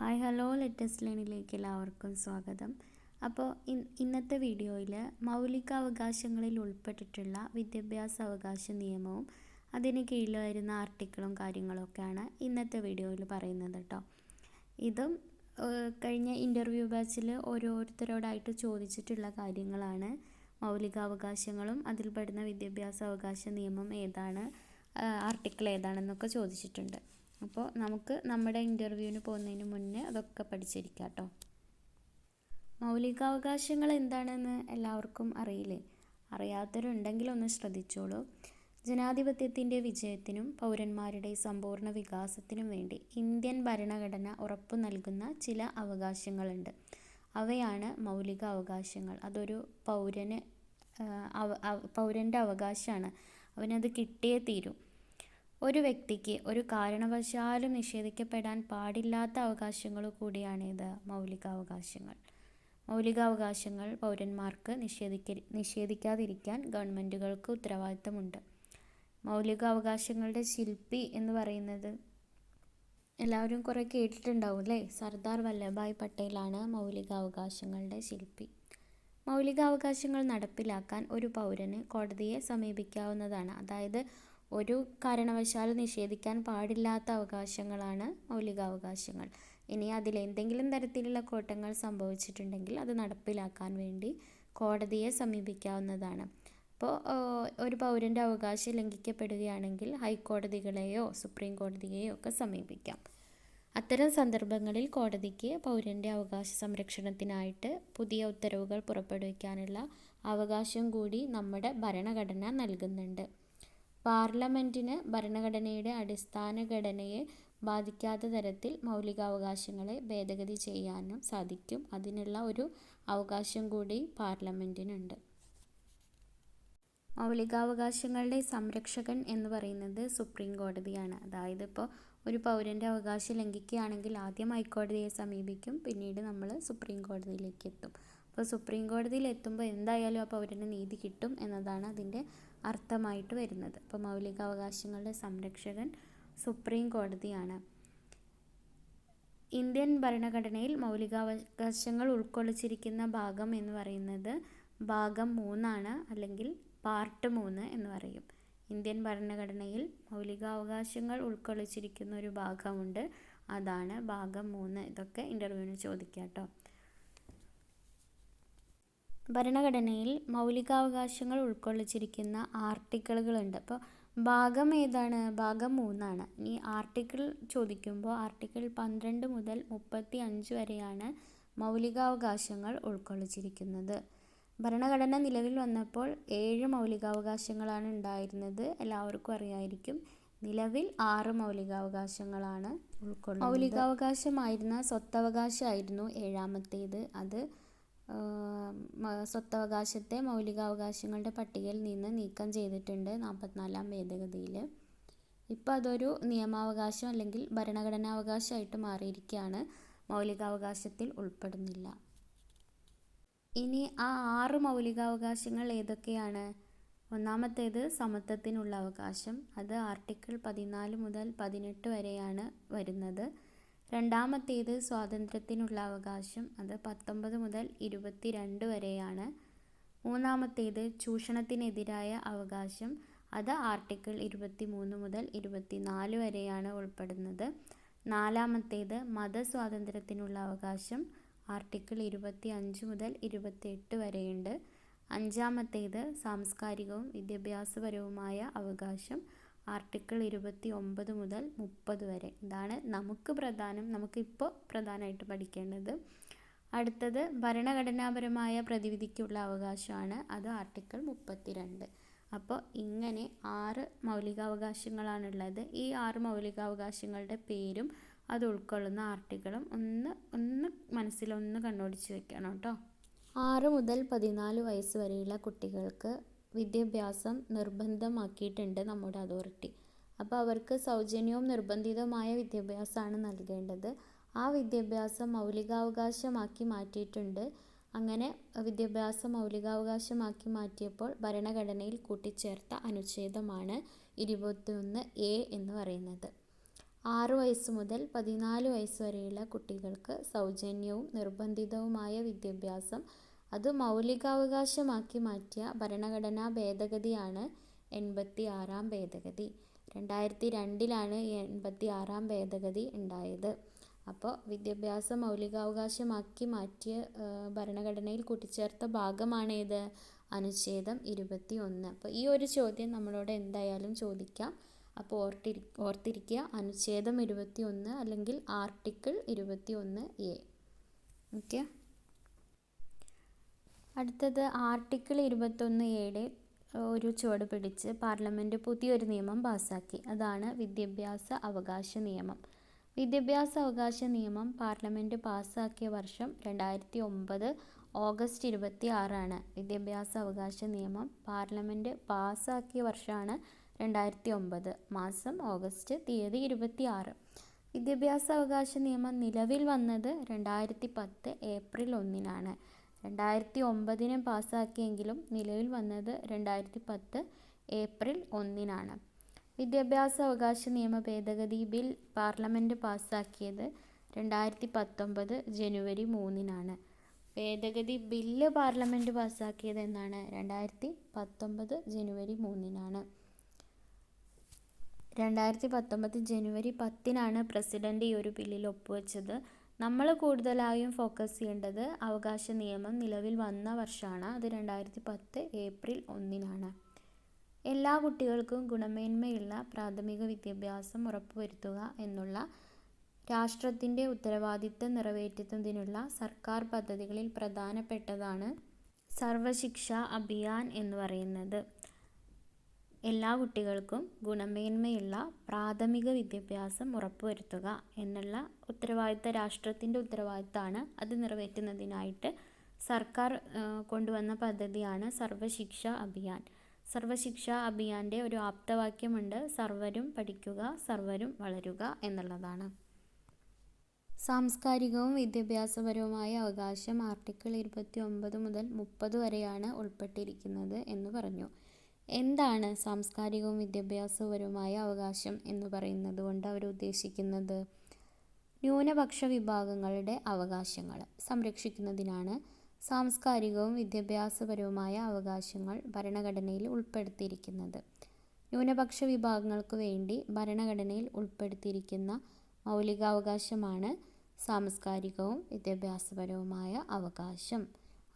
Hi hello latest ലേണിലേക്ക് എല്ലാവർക്കും സ്വാഗതം. അപ്പോൾ ഇന്നത്തെ വീഡിയോയിൽ മൗലിക അവകാശങ്ങളിൽ ഉൾപ്പെട്ടിട്ടുള്ള വിദ്യാഭ്യാസ അവകാശ നിയമവും അതിന് കീഴിൽ വരുന്ന ആർട്ടിക്കിളും കാര്യങ്ങളൊക്കെയാണ് ഇന്നത്തെ വീഡിയോയിൽ പറയുന്നത് കേട്ടോ ഇതും കഴിഞ്ഞ ഇന്റർവ്യൂ ബാച്ചിൽ ഓരോരുത്തരോടായിട്ട് ചോദിച്ചിട്ടുള്ള കാര്യങ്ങളാണ്. മൗലികാവകാശങ്ങളും അതിൽപ്പെടുന്ന വിദ്യാഭ്യാസ അവകാശ നിയമം ഏതാണ് ആർട്ടിക്കിൾ ഏതാണെന്നൊക്കെ ചോദിച്ചിട്ടുണ്ട്. അപ്പോൾ നമുക്ക് നമ്മുടെ ഇന്റർവ്യൂവിന് പോകുന്നതിന് മുന്നേ അതൊക്കെ പഠിച്ചിരിക്കാം കേട്ടോ മൗലികാവകാശങ്ങൾ എന്താണെന്ന് എല്ലാവർക്കും അറിയില്ലേ? അറിയാത്തവരുണ്ടെങ്കിൽ ഒന്ന് ശ്രദ്ധിച്ചോളൂ. ജനാധിപത്യത്തിന്റെ വിജയത്തിനും പൗരന്മാരുടെ സമ്പൂർണ വികാസത്തിനും വേണ്ടി ഇന്ത്യൻ ഭരണഘടന ഉറപ്പു നൽകുന്ന ചില അവകാശങ്ങളുണ്ട്. അവയാണ് മൗലിക അവകാശങ്ങൾ അതൊരു പൗരന് പൗരന്റെ അവകാശമാണ്. അവനത് കിട്ടിയേ തീരൂ. ഒരു വ്യക്തിക്ക് ഒരു കാരണവശാലും നിഷേധിക്കപ്പെടാൻ പാടില്ലാത്ത അവകാശങ്ങൾ കൂടിയാണിത് മൗലികാവകാശങ്ങൾ. മൗലികാവകാശങ്ങൾ പൗരന്മാർക്ക് നിഷേധിക്ക നിഷേധിക്കാതിരിക്കാൻ ഗവൺമെന്റുകൾക്ക് ഉത്തരവാദിത്തമുണ്ട്. മൗലികാവകാശങ്ങളുടെ ശില്പി എന്ന് പറയുന്നത് എല്ലാവരും കുറേ കേട്ടിട്ടുണ്ടാവും അല്ലേ? സർദാർ വല്ലഭായ് പട്ടേലാണ് മൗലികാവകാശങ്ങളുടെ ശില്പി. മൗലികാവകാശങ്ങൾ നടപ്പിലാക്കാൻ ഒരു പൗരന് കോടതിയെ സമീപിക്കാവുന്നതാണ്. അതായത് ഒരു കാരണവശാലും നിഷേധിക്കാൻ പാടില്ലാത്ത അവകാശങ്ങളാണ് മൗലികാവകാശങ്ങൾ. ഇനി അതിൽ എന്തെങ്കിലും തരത്തിലുള്ള കോട്ടങ്ങൾ സംഭവിച്ചിട്ടുണ്ടെങ്കിൽ അത് നടപ്പിലാക്കാൻ വേണ്ടി കോടതിയെ സമീപിക്കാവുന്നതാണ്. അപ്പോൾ ഒരു പൗരന്റെ അവകാശം ലംഘിക്കപ്പെടുകയാണെങ്കിൽ ഹൈക്കോടതികളെയോ സുപ്രീം കോടതിയെയോ ഒക്കെ സമീപിക്കാം. അത്തരം സന്ദർഭങ്ങളിൽ കോടതിക്ക് പൗരന്റെ അവകാശ സംരക്ഷണത്തിനായിട്ട് പുതിയ ഉത്തരവുകൾ പുറപ്പെടുവിക്കാനുള്ള അവകാശം കൂടി നമ്മുടെ ഭരണഘടന നൽകുന്നുണ്ട്. പാർലമെന്റിന് ഭരണഘടനയുടെ അടിസ്ഥാന ഘടനയെ ബാധിക്കാത്ത തരത്തിൽ മൗലികാവകാശങ്ങളെ ഭേദഗതി ചെയ്യാനും സാധിക്കും. അതിനുള്ള ഒരു അവകാശം കൂടി പാർലമെന്റിനുണ്ട് മൗലികാവകാശങ്ങളുടെ സംരക്ഷകൻ എന്ന് പറയുന്നത് സുപ്രീം കോടതിയാണ്. അതായത് ഇപ്പോൾ ഒരു പൗരന്റെ അവകാശം ലംഘിക്കുകയാണെങ്കിൽ ആദ്യം ഹൈക്കോടതിയെ സമീപിക്കും പിന്നീട് നമ്മൾ സുപ്രീം കോടതിയിലേക്ക് എത്തും. അപ്പോൾ സുപ്രീം കോടതിയിൽ എത്തുമ്പോൾ എന്തായാലും ആ പൗരന് നീതി കിട്ടും എന്നതാണ് അതിന്റെ അർത്ഥമായിട്ട് വരുന്നത്. അപ്പോൾ മൗലികാവകാശങ്ങളുടെ സംരക്ഷകൻ സുപ്രീം കോടതിയാണ്. ഇന്ത്യൻ ഭരണഘടനയിൽ മൗലികാവകാശങ്ങൾ ഉൾക്കൊള്ളിച്ചിരിക്കുന്ന ഭാഗം എന്ന് പറയുന്നത് ഭാഗം മൂന്നാണ് അല്ലെങ്കിൽ പാർട്ട് മൂന്ന് എന്ന് പറയും. ഇന്ത്യൻ ഭരണഘടനയിൽ മൗലികാവകാശങ്ങൾ ഉൾക്കൊള്ളിച്ചിരിക്കുന്ന ഒരു ഭാഗമുണ്ട്. അതാണ് ഭാഗം മൂന്ന്. ഇതൊക്കെ ഇന്റർവ്യൂവിന് ചോദിക്കാം കേട്ടോ. ഭരണഘടനയിൽ മൗലികാവകാശങ്ങൾ ഉൾക്കൊള്ളിച്ചിരിക്കുന്ന ആർട്ടിക്കിളുകളുണ്ട്. അപ്പോൾ ഭാഗം ഏതാണ്? ഭാഗം മൂന്നാണ്. ഈ ആർട്ടിക്കിൾ ചോദിക്കുമ്പോൾ ആർട്ടിക്കിൾ പന്ത്രണ്ട് മുതൽ മുപ്പത്തി അഞ്ച് വരെയാണ് മൗലികാവകാശങ്ങൾ ഉൾക്കൊള്ളിച്ചിരിക്കുന്നത്. ഭരണഘടന നിലവിൽ വന്നപ്പോൾ ഏഴ് മൗലികാവകാശങ്ങളാണ് ഉണ്ടായിരുന്നത്. എല്ലാവർക്കും അറിയായിരിക്കും. നിലവിൽ ആറ് മൗലികാവകാശങ്ങളാണ് ഉൾക്കൊള്ളുന്നത്. മൗലികാവകാശമായിരുന്ന സ്വത്തവകാശമായിരുന്നു ഏഴാമത്തേത്. അത് സ്വത്തവകാശത്തെ മൗലികാവകാശങ്ങളുടെ പട്ടികയിൽ നിന്ന് നീക്കം ചെയ്തിട്ടുണ്ട് നാൽപ്പത്തിനാലാം ഭേദഗതിയിൽ. ഇപ്പോൾ അതൊരു നിയമാവകാശം അല്ലെങ്കിൽ ഭരണഘടനാവകാശമായിട്ട് മാറിയിരിക്കുകയാണ്. മൗലികാവകാശത്തിൽ ഉൾപ്പെടുന്നില്ല. ഇനി ആ ആറ് മൗലികാവകാശങ്ങൾ ഏതൊക്കെയാണ്? ഒന്നാമത്തേത് സമത്വത്തിനുള്ള അവകാശം. അത് ആർട്ടിക്കിൾ പതിനാല് മുതൽ പതിനെട്ട് വരെയാണ് വരുന്നത്. രണ്ടാമത്തേത് സ്വാതന്ത്ര്യത്തിനുള്ള അവകാശം അത് പത്തൊമ്പത് മുതൽ ഇരുപത്തി രണ്ട് വരെയാണ്. മൂന്നാമത്തേത് ചൂഷണത്തിനെതിരായ അവകാശം അത് ആർട്ടിക്കിൾ ഇരുപത്തി മൂന്ന് മുതൽ ഇരുപത്തി നാല് വരെയാണ് ഉൾപ്പെടുന്നത്. നാലാമത്തേത് മതസ്വാതന്ത്ര്യത്തിനുള്ള അവകാശം ആർട്ടിക്കിൾ ഇരുപത്തി അഞ്ച് മുതൽ ഇരുപത്തിയെട്ട് വരെയുണ്ട്. അഞ്ചാമത്തേത് സാംസ്കാരികവും വിദ്യാഭ്യാസപരവുമായ അവകാശം ആർട്ടിക്കിൾ ഇരുപത്തി ഒമ്പത് മുതൽ മുപ്പത് വരെ. ഇതാണ് നമുക്ക് പ്രധാനം നമുക്കിപ്പോൾ പ്രധാനമായിട്ട് പഠിക്കേണ്ടത്. അടുത്തത് ഭരണഘടനാപരമായ പ്രതിവിധിക്കുള്ള അവകാശമാണ് അത് ആർട്ടിക്കിൾ മുപ്പത്തിരണ്ട്. അപ്പോൾ ഇങ്ങനെ ആറ് മൗലികാവകാശങ്ങളാണുള്ളത്. ഈ ആറ് മൗലികാവകാശങ്ങളുടെ പേരും അത് ഉൾക്കൊള്ളുന്ന ആർട്ടിക്കിളും ഒന്ന് ഒന്ന് മനസ്സിലൊന്ന് കണ്ണോടിച്ച് വെക്കണം കേട്ടോ. ആറ് മുതൽ പതിനാല് വയസ്സ് വരെയുള്ള കുട്ടികൾക്ക് വിദ്യാഭ്യാസം നിർബന്ധമാക്കിയിട്ടുണ്ട് നമ്മുടെ അതോറിറ്റി. അപ്പോൾ അവർക്ക് സൗജന്യവും നിർബന്ധിതവുമായ വിദ്യാഭ്യാസമാണ് നൽകേണ്ടത്. ആ വിദ്യാഭ്യാസം മൗലികാവകാശമാക്കി മാറ്റിയിട്ടുണ്ട്. അങ്ങനെ വിദ്യാഭ്യാസം മൗലികാവകാശമാക്കി മാറ്റിയപ്പോൾ ഭരണഘടനയിൽ കൂട്ടിച്ചേർത്ത അനുച്ഛേദമാണ് ഇരുപത്തിയൊന്ന് എ എന്ന് പറയുന്നത്. ആറു വയസ്സ് മുതൽ പതിനാല് വയസ്സ് വരെയുള്ള കുട്ടികൾക്ക് സൗജന്യവും നിർബന്ധിതവുമായ വിദ്യാഭ്യാസം അത് മൗലികാവകാശമാക്കി മാറ്റിയ ഭരണഘടനാ ഭേദഗതിയാണ് എൺപത്തി ആറാം ഭേദഗതി. രണ്ടായിരത്തി രണ്ടിലാണ് എൺപത്തി ആറാം ഭേദഗതി ഉണ്ടായത്. അപ്പോൾ വിദ്യാഭ്യാസ മൗലികാവകാശമാക്കി മാറ്റിയ ഭരണഘടനയിൽ കൂട്ടിച്ചേർത്ത ഭാഗമാണ് ഏത്? അനുച്ഛേദം ഇരുപത്തി ഒന്ന് അപ്പോൾ ഈ ഒരു ചോദ്യം നമ്മളോട് എന്തായാലും ചോദിക്കാം. അപ്പോൾ ഓർത്തിരി ഓർത്തിരിക്കുക. അനുച്ഛേദം ഇരുപത്തി ഒന്ന് അല്ലെങ്കിൽ ആർട്ടിക്കിൾ ഇരുപത്തി ഒന്ന് എ. ഓക്കെ? അടുത്തത് ആർട്ടിക്കിൾ ഇരുപത്തൊന്ന് എയുടെ ഒരു ചുവട് പിടിച്ച് പാർലമെന്റ് പുതിയൊരു നിയമം പാസാക്കി. അതാണ് വിദ്യാഭ്യാസ അവകാശ നിയമം. വിദ്യാഭ്യാസ അവകാശ നിയമം പാർലമെന്റ് പാസ്സാക്കിയ വർഷം രണ്ടായിരത്തി ഒമ്പത് ഓഗസ്റ്റ് ഇരുപത്തി ആറാണ് വിദ്യാഭ്യാസ അവകാശ നിയമം പാർലമെന്റ് പാസ്സാക്കിയ വർഷമാണ് രണ്ടായിരത്തി ഒമ്പത് മാസം ഓഗസ്റ്റ് തീയതി ഇരുപത്തി ആറ് വിദ്യാഭ്യാസ അവകാശ നിയമം നിലവിൽ വന്നത് രണ്ടായിരത്തി പത്ത് ഏപ്രിൽ ഒന്നിനാണ്. രണ്ടായിരത്തി ഒമ്പതിന് പാസ്സാക്കിയെങ്കിലും നിലവിൽ വന്നത് രണ്ടായിരത്തി പത്ത് ഏപ്രിൽ ഒന്നിനാണ്. വിദ്യാഭ്യാസ അവകാശ നിയമ ഭേദഗതി ബിൽ പാർലമെന്റ് പാസ്സാക്കിയത് രണ്ടായിരത്തി പത്തൊമ്പത് ജനുവരി മൂന്നിനാണ്. ഭേദഗതി ബില്ല് പാർലമെന്റ് പാസ്സാക്കിയത് എന്നാണ് രണ്ടായിരത്തി പത്തൊമ്പത് ജനുവരി മൂന്നിനാണ്. രണ്ടായിരത്തി പത്തൊമ്പത് ജനുവരി പത്തിനാണ് പ്രസിഡന്റ് ഈ ഒരു ബില്ലിൽ ഒപ്പുവെച്ചത്. നമ്മൾ കൂടുതലായും ഫോക്കസ് ചെയ്യേണ്ടത് അവകാശ നിയമം നിലവിൽ വന്ന വർഷമാണ്. അത് രണ്ടായിരത്തി പത്ത് ഏപ്രിൽ ഒന്നിനാണ്. എല്ലാ കുട്ടികൾക്കും ഗുണമേന്മയുള്ള പ്രാഥമിക വിദ്യാഭ്യാസം ഉറപ്പുവരുത്തുക എന്നുള്ള രാഷ്ട്രത്തിന്റെ ഉത്തരവാദിത്തം നിറവേറ്റുന്നതിനുള്ള സർക്കാർ പദ്ധതികളിൽ പ്രധാനപ്പെട്ടതാണ് സർവശിക്ഷ അഭിയാൻ എന്ന് പറയുന്നത്. എല്ലാ കുട്ടികൾക്കും ഗുണമേന്മയുള്ള പ്രാഥമിക വിദ്യാഭ്യാസം ഉറപ്പുവരുത്തുക എന്നുള്ള ഉത്തരവാദിത്ത രാഷ്ട്രത്തിന്റെ ഉത്തരവാദിത്തമാണ് അത് നിറവേറ്റുന്നതിനായിട്ട് സർക്കാർ കൊണ്ടുവന്ന പദ്ധതിയാണ് സർവശിക്ഷ അഭിയാൻ. സർവശിക്ഷ അഭിയാന്റെ ഒരു ആപ്തവാക്യമുണ്ട് സർവരും പഠിക്കുക സർവരും വളരുക എന്നുള്ളതാണ്. സാംസ്കാരികവും വിദ്യാഭ്യാസപരവുമായ അവകാശം ആർട്ടിക്കിൾ ഇരുപത്തി ഒമ്പത് മുതൽ മുപ്പത് വരെയാണ് ഉൾപ്പെട്ടിരിക്കുന്നത് എന്ന് പറഞ്ഞു. എന്താണ് സാംസ്കാരികവും വിദ്യാഭ്യാസപരവുമായ അവകാശം എന്ന് പറയുന്നത് കൊണ്ട് അവർ ഉദ്ദേശിക്കുന്നത്? ന്യൂനപക്ഷ വിഭാഗങ്ങളുടെ അവകാശങ്ങൾ. സംരക്ഷിക്കുന്നതിനാണ് സാംസ്കാരികവും വിദ്യാഭ്യാസപരവുമായ അവകാശങ്ങൾ ഭരണഘടനയിൽ ഉൾപ്പെടുത്തിയിരിക്കുന്നത്. ന്യൂനപക്ഷ വിഭാഗങ്ങൾക്ക് വേണ്ടി ഭരണഘടനയിൽ ഉൾപ്പെടുത്തിയിരിക്കുന്ന മൗലികാവകാശമാണ് സാംസ്കാരികവും വിദ്യാഭ്യാസപരവുമായ അവകാശം.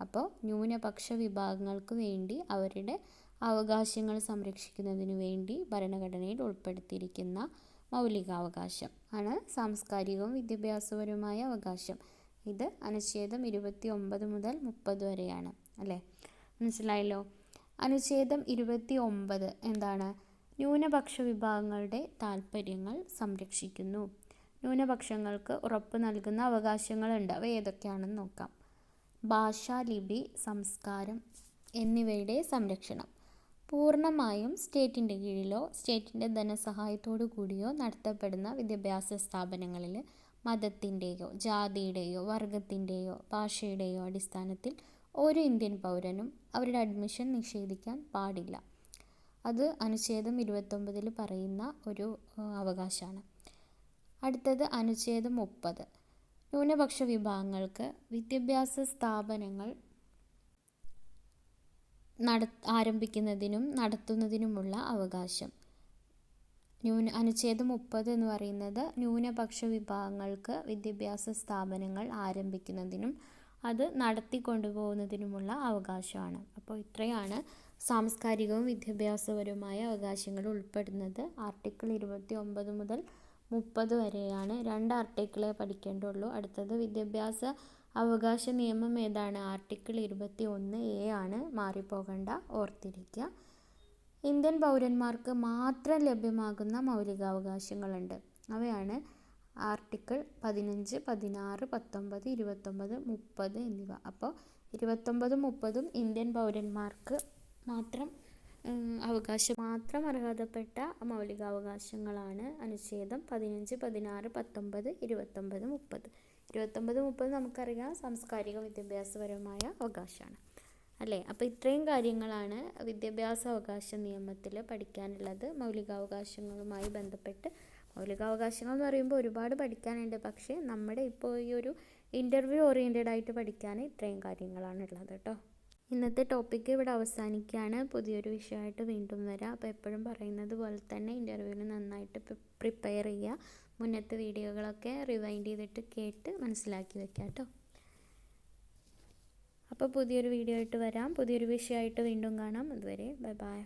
അപ്പോൾ ന്യൂനപക്ഷ വിഭാഗങ്ങൾക്ക് വേണ്ടി അവരുടെ അവകാശങ്ങൾ സംരക്ഷിക്കുന്നതിനു വേണ്ടി ഭരണഘടനയിൽ ഉൾപ്പെടുത്തിയിരിക്കുന്ന മൗലികാവകാശം ആണ് സാംസ്കാരികവും വിദ്യാഭ്യാസപരവുമായ അവകാശം. ഇത് അനുച്ഛേദം ഇരുപത്തി ഒമ്പത് മുതൽ മുപ്പത് വരെയാണ് അല്ലേ? മനസ്സിലായല്ലോ? അനുച്ഛേദം ഇരുപത്തി ഒമ്പത് എന്താണ്? ന്യൂനപക്ഷ വിഭാഗങ്ങളുടെ താല്പര്യങ്ങൾ സംരക്ഷിക്കുന്നു. ന്യൂനപക്ഷങ്ങൾക്ക് ഉറപ്പ് നൽകുന്ന അവകാശങ്ങളുണ്ട്. അവ ഏതൊക്കെയാണെന്ന് നോക്കാം. ഭാഷ ലിപി സംസ്കാരം എന്നിവയുടെ സംരക്ഷണം. പൂർണമായും സ്റ്റേറ്റിന്റെ കീഴിലോ സ്റ്റേറ്റിന്റെ ധനസഹായത്തോടു കൂടിയോ നടത്തപ്പെടുന്ന വിദ്യാഭ്യാസ സ്ഥാപനങ്ങളിൽ മതത്തിന്റെയോ ജാതിയുടെയോ വർഗത്തിന്റെയോ ഭാഷയുടെയോ അടിസ്ഥാനത്തിൽ ഒരു ഇന്ത്യൻ പൗരനും അവരുടെ അഡ്മിഷൻ നിഷേധിക്കാൻ പാടില്ല. അത് അനുച്ഛേദം ഇരുപത്തൊമ്പതിൽ പറയുന്ന ഒരു അവകാശമാണ്. അടുത്തത് അനുച്ഛേദം മുപ്പത്. ന്യൂനപക്ഷ വിഭാഗങ്ങൾക്ക് വിദ്യാഭ്യാസ സ്ഥാപനങ്ങൾ നട ആരംഭിക്കുന്നതിനും നടത്തുന്നതിനുമുള്ള അവകാശം. ന്യൂന അനുച്ഛേദം മുപ്പത് എന്ന് പറയുന്നത് ന്യൂനപക്ഷ വിഭാഗങ്ങൾക്ക് വിദ്യാഭ്യാസ സ്ഥാപനങ്ങൾ ആരംഭിക്കുന്നതിനും അത് നടത്തിക്കൊണ്ടുപോകുന്നതിനുമുള്ള അവകാശമാണ്. അപ്പോൾ ഇത്രയാണ് സാംസ്കാരികവും വിദ്യാഭ്യാസപരവുമായ അവകാശങ്ങൾ ഉൾപ്പെടുന്നത്. ആർട്ടിക്കിൾ ഇരുപത്തി ഒമ്പത് മുതൽ മുപ്പത് വരെയാണ്. രണ്ട് ആർട്ടിക്കിളെ പഠിക്കേണ്ടുള്ളൂ. അടുത്തത് വിദ്യാഭ്യാസ അവകാശ നിയമം ഏതാണ്? ആർട്ടിക്കിൾ ഇരുപത്തി ഒന്ന് എ ആണ് മാറിപ്പോകണ്ട. ഓർത്തിരിക്കുക ഇന്ത്യൻ പൗരന്മാർക്ക് മാത്രം ലഭ്യമാകുന്ന മൗലികാവകാശങ്ങളുണ്ട്. അവയാണ് ആർട്ടിക്കിൾ പതിനഞ്ച് പതിനാറ് പത്തൊമ്പത് ഇരുപത്തൊമ്പത് മുപ്പത് എന്നിവ. അപ്പോൾ ഇരുപത്തൊമ്പതും മുപ്പതും ഇന്ത്യൻ പൗരന്മാർക്ക് മാത്രം അവകാശം മാത്രം അർഹതപ്പെട്ട മൗലികാവകാശങ്ങളാണ് അനുച്ഛേദം പതിനഞ്ച് പതിനാറ് പത്തൊമ്പത് ഇരുപത്തൊമ്പത് മുപ്പത്. ഇരുപത്തൊമ്പത് മുപ്പത് നമുക്കറിയാം സാംസ്കാരിക വിദ്യാഭ്യാസപരമായ അവകാശമാണ്. അല്ലേ? അപ്പോൾ ഇത്രയും കാര്യങ്ങളാണ് വിദ്യാഭ്യാസ അവകാശ നിയമത്തിൽ പഠിക്കാനുള്ളത്. മൗലികാവകാശങ്ങളുമായി ബന്ധപ്പെട്ട് മൗലികാവകാശങ്ങൾ എന്ന് പറയുമ്പോൾ ഒരുപാട് പഠിക്കാനുണ്ട്. പക്ഷേ നമ്മുടെ ഇപ്പോൾ ഈ ഒരു ഇന്റർവ്യൂ ഓറിയന്റഡ് ആയിട്ട് പഠിക്കാൻ ഇത്രയും കാര്യങ്ങളാണ് ഉള്ളത് കേട്ടോ. ഇന്നത്തെ ടോപ്പിക്ക് ഇവിടെ അവസാനിക്കുകയാണ്. പുതിയൊരു വിഷയമായിട്ട് വീണ്ടും വരാം. അപ്പോൾ എപ്പോഴും പറയുന്നത് പോലെ തന്നെ ഇന്റർവ്യൂവിന് നന്നായിട്ട് പ്രിപ്പയർ ചെയ്യുക. മുന്നത്തെ വീഡിയോകളൊക്കെ റിവൈൻഡ് ചെയ്തിട്ട് കേട്ട് മനസ്സിലാക്കി വെക്കുക കേട്ടോ. അപ്പോൾ പുതിയൊരു വീഡിയോ ആയിട്ട് വരാം. പുതിയൊരു വിഷയമായിട്ട് വീണ്ടും കാണാം. അതുവരെ ബൈ ബൈ